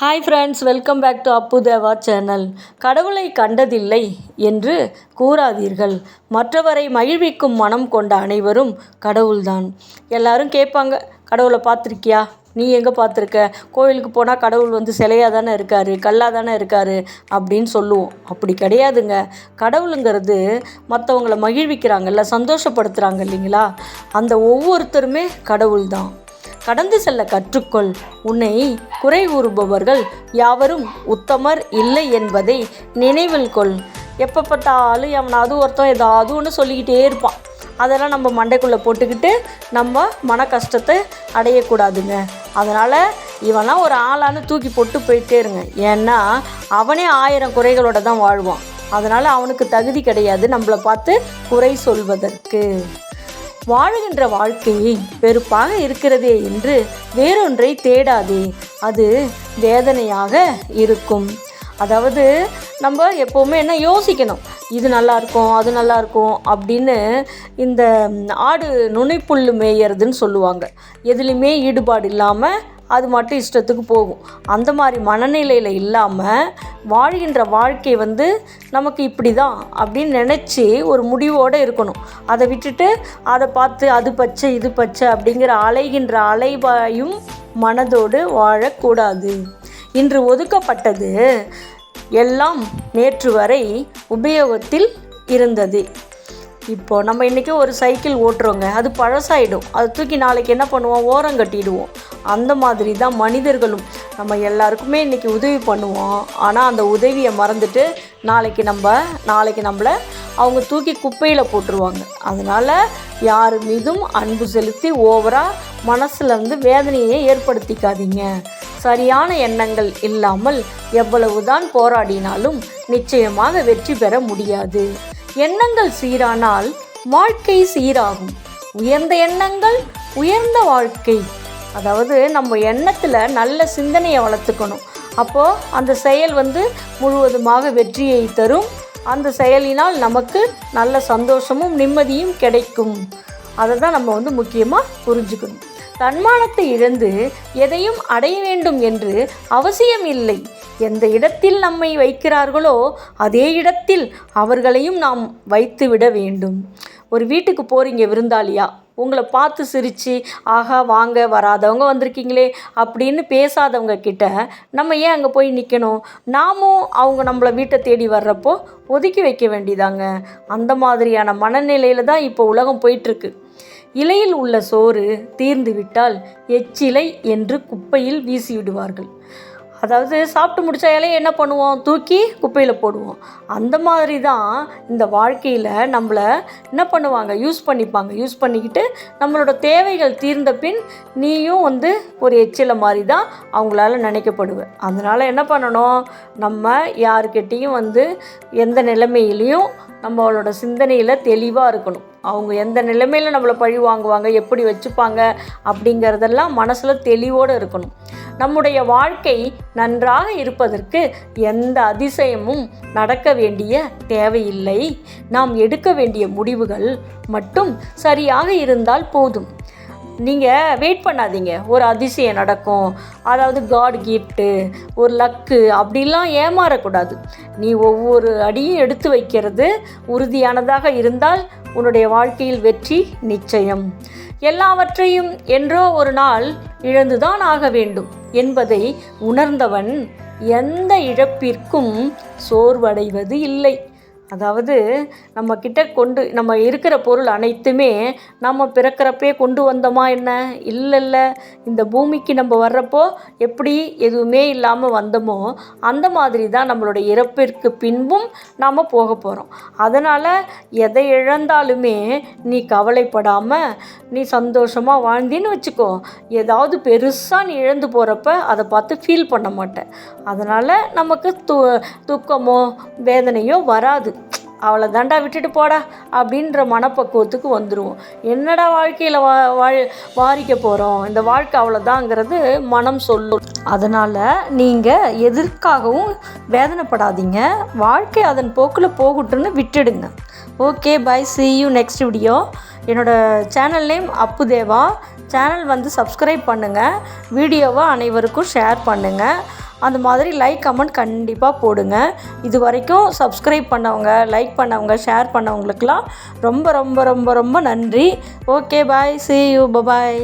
Hi friends welcome back to Appu Deva channel கடவுளை கண்டதில்லை என்று கூறாதீர்கள். மற்றவரை மகிழ்விக்கும் மனம் கொண்ட அனைவரும் கடவுள்தான். எல்லாரும் கேட்பாங்க கடவுளை பார்த்துருக்கியா? நீ எங்கே பார்த்துருக்க? கோயிலுக்கு போனால் கடவுள் வந்து சிலையாக தானே இருக்கார் கல்லாக தானே இருக்கார் அப்படின்னு சொல்லுவோம். அப்படி கிடையாதுங்க. கடவுளுங்கிறது மற்றவங்கள மகிழ்விக்கிறாங்கல்ல சந்தோஷப்படுத்துகிறாங்க இல்லைங்களா? அந்த ஒவ்வொருத்தருமே கடவுள் தான் கடந்து செல்ல கற்றுக்கொள். உன்னை குறை கூறுபவர்கள் யாவரும் உத்தமர் இல்லை என்பதை நினைவில் கொள். எப்போ பார்த்தாலும் எவனாவது ஒருத்தன் ஏதாவது ஒன்று சொல்லிக்கிட்டே இருப்பான். அதெல்லாம் நம்ம மண்டைக்குள்ளே போட்டுக்கிட்டு நம்ம மன கஷ்டத்தை அடையக்கூடாதுங்க. அதனால் இவன்லாம் ஒரு ஆளான்னு தூக்கி போட்டு போயிட்டே இருங்க. ஏன்னா அவனே ஆயிரம் குறைகளோட தான் வாழ்வான். அதனால் அவனுக்கு தகுதி கிடையாது நம்மளை பார்த்து குறை சொல்வதற்கு. வாழுகின்ற வாழ்க்கை வெறுப்பாக இருக்கிறதே என்று வேறொன்றை தேடாதே. அது வேதனையாக இருக்கும். அதாவது நம்ம எப்போவுமே என்ன யோசிக்கணும்? இது நல்லா இருக்கும் அது நல்லா இருக்கும் அப்படின்னு இந்த ஆடு நுனைப்புல் மேயறதுன்னு சொல்லுவாங்க. எதுலேயுமே ஈடுபாடு இல்லாமல் அது மட்டும் இஷ்டத்துக்கு போகும். அந்த மாதிரி மனநிலையில் இல்லாமல் வாழ்கின்ற வாழ்க்கை வந்து நமக்கு இப்படி தான் அப்படின்னு நினச்சி ஒரு முடிவோடு இருக்கணும். அதை விட்டுட்டு அதை பார்த்து அது பச்சை இது பச்சை அப்படிங்கிற அலைகின்ற அலைவாயும் மனதோடு வாழக்கூடாது. இன்று ஒதுக்கப்பட்டது எல்லாம் நேற்று வரை உபயோகத்தில் இருந்தது. இப்போ நம்ம இன்றைக்கி ஒரு சைக்கிள் ஓட்டுறோங்க. அது பழசாயிடும். அது தூக்கி நாளைக்கு என்ன பண்ணுவோம்? ஓரம் கட்டிடுவோம். அந்த மாதிரி தான் மனிதர்களும் நம்ம எல்லாருக்குமே இன்றைக்கி உதவி பண்ணுவோம். ஆனால் அந்த உதவியை மறந்துட்டு நாளைக்கு நம்ம நாளைக்கு நம்மளை அவங்க தூக்கி குப்பையில் போட்டுருவாங்க. அதனால் யார் மீதும் அன்பு செலுத்தி ஓவராக மனசில் வந்து வேதனையை ஏற்படுத்திக்காதீங்க. சரியான எண்ணங்கள் இல்லாமல் எவ்வளவுதான் போராடினாலும் நிச்சயமாக வெற்றி பெற முடியாது. எண்ணங்கள் சீரானால் வாழ்க்கை சீராகும். உயர்ந்த எண்ணங்கள் உயர்ந்த வாழ்க்கை. அதாவது நம்ம எண்ணத்தில் நல்ல சிந்தனையை வளர்த்துக்கணும். அப்போது அந்த செயல் வந்து முழுவதுமாக வெற்றியை தரும். அந்த செயலினால் நமக்கு நல்ல சந்தோஷமும் நிம்மதியும் கிடைக்கும். அதை தான் நம்ம வந்து முக்கியமாக புரிஞ்சுக்கணும். தன்மானத்தை இழந்து எதையும் அடைய வேண்டும் என்று அவசியம் இல்லை. எந்த இடத்தில் நம்மை வைக்கிறார்களோ அதே இடத்தில் அவர்களையும் நாம் வைத்துவிட வேண்டும். ஒரு வீட்டுக்கு போகிறீங்க விருந்தாளியா? உங்களை பார்த்து சிரித்து ஆகா வாங்க வராதவங்க வந்திருக்கீங்களே அப்படின்னு பேசாதவங்க கிட்ட நம்ம ஏன் அங்கே போய் நிற்கணும் நாமும் அவங்க நம்மளை வீட்டை தேடி வர்றப்போ ஒதுக்கி வைக்க வேண்டியதாங்க அந்த மாதிரியான மனநிலையில் தான் இப்போ உலகம் போயிட்டுருக்கு. இலையில் உள்ள சோறு தீர்ந்து விட்டால் எச்சிலை என்று குப்பையில் வீசி விடுவார்கள். அதாவது சாப்பிட்டு முடிச்ச இலையை என்ன பண்ணுவோம்? தூக்கி குப்பையில் போடுவோம். அந்த மாதிரி தான் இந்த வாழ்க்கையில் நம்மளை என்ன பண்ணுவாங்க? யூஸ் பண்ணிப்பாங்க. யூஸ் பண்ணிக்கிட்டு நம்மளோட தேவைகள் தீர்ந்த பின் நீயும் வந்து ஒரு எச்சிலை மாதிரி தான் அவங்களால நினைக்கப்படுவேன் அதனால் என்ன பண்ணணும்? நம்ம யாருக்கிட்டேயும் வந்து எந்த நிலைமையிலையும் நம்மளோட சிந்தனையில் தெளிவாக இருக்கணும். அவங்க எந்த நிலைமையில் நம்மளை பழி வாங்குவாங்க? எப்படி வச்சுப்பாங்க? அப்படிங்கிறதெல்லாம் மனசில் தெளிவோடு இருக்கணும். நம்முடைய வாழ்க்கை நன்றாக இருப்பதற்கு எந்த அதிசயமும் நடக்க வேண்டிய தேவையில்லை. நாம் எடுக்க வேண்டிய முடிவுகள் மட்டும் சரியாக இருந்தால் போதும். நீங்கள் வெயிட் பண்ணாதீங்க. ஒரு அதிசயம் நடக்கும். அதாவது காட் கிஃப்ட்டு ஒரு லக்கு அப்படிலாம் ஏமாறக்கூடாது. நீ ஒவ்வொரு அடியும் எடுத்து வைக்கிறது உறுதியானதாக இருந்தால் உன்னுடைய வாழ்க்கையில் வெற்றி நிச்சயம். எல்லாவற்றையும் என்றோ ஒரு நாள் இழந்துதான் ஆக வேண்டும் என்பதை உணர்ந்தவன் எந்த இழப்பிற்கும் சோர்வடைவது இல்லை. அதாவது நம்ம கிட்ட கொண்டு நம்ம இருக்கிற பொருள் அனைத்துமே நம்ம பிறக்கிறப்பே கொண்டு வந்தோமா என்ன? இல்லை இல்லை. இந்த பூமிக்கு நம்ம வர்றப்போ எப்படி எதுவுமே இல்லாமல் வந்தோமோ அந்த மாதிரி தான் நம்மளோட இறப்பிற்கு பின்பும் நாம் போக போகிறோம் அதனால் எதை இழந்தாலுமே நீ கவலைப்படாமல் நீ சந்தோஷமாக வாழ்ந்தின்னு வச்சுக்கோ. ஏதாவது பெருசாக நீ இழந்து போகிறப்ப அதை பார்த்து ஃபீல் பண்ண மாட்டேன் அதனால் நமக்கு து துக்கமோ வேதனையோ வராது. அவளை தாண்டா விட்டுட்டு போடா அப்படின்ற மனப்பக்குவத்துக்கு வந்துடுவோம் என்னடா வாழ்க்கையில் வா வாழ் வாரிக்க போகிறோம் இந்த வாழ்க்கை அவ்வளோதாங்கிறது மனம் சொல்லும். அதனால் நீங்கள் எதற்காகவும் வேதனைப்படாதீங்க. வாழ்க்கை அதன் போக்கில் போகட்டுன்னு விட்டுடுங்க. Okay bye see you next video என்னோடய சேனல் நேம் அப்புதேவா. சேனல் வந்து சப்ஸ்கிரைப் பண்ணுங்கள் வீடியோவை அனைவருக்கும் ஷேர் பண்ணுங்கள் அந்த மாதிரி லைக் கமெண்ட் கண்டிப்பாக போடுங்க. இது வரைக்கும் சப்ஸ்கிரைப் பண்ணவங்க லைக் பண்ணவங்க ஷேர் பண்ணவங்களுக்கெல்லாம் ரொம்ப ரொம்ப ரொம்ப ரொம்ப நன்றி. Okay bye see you bye bye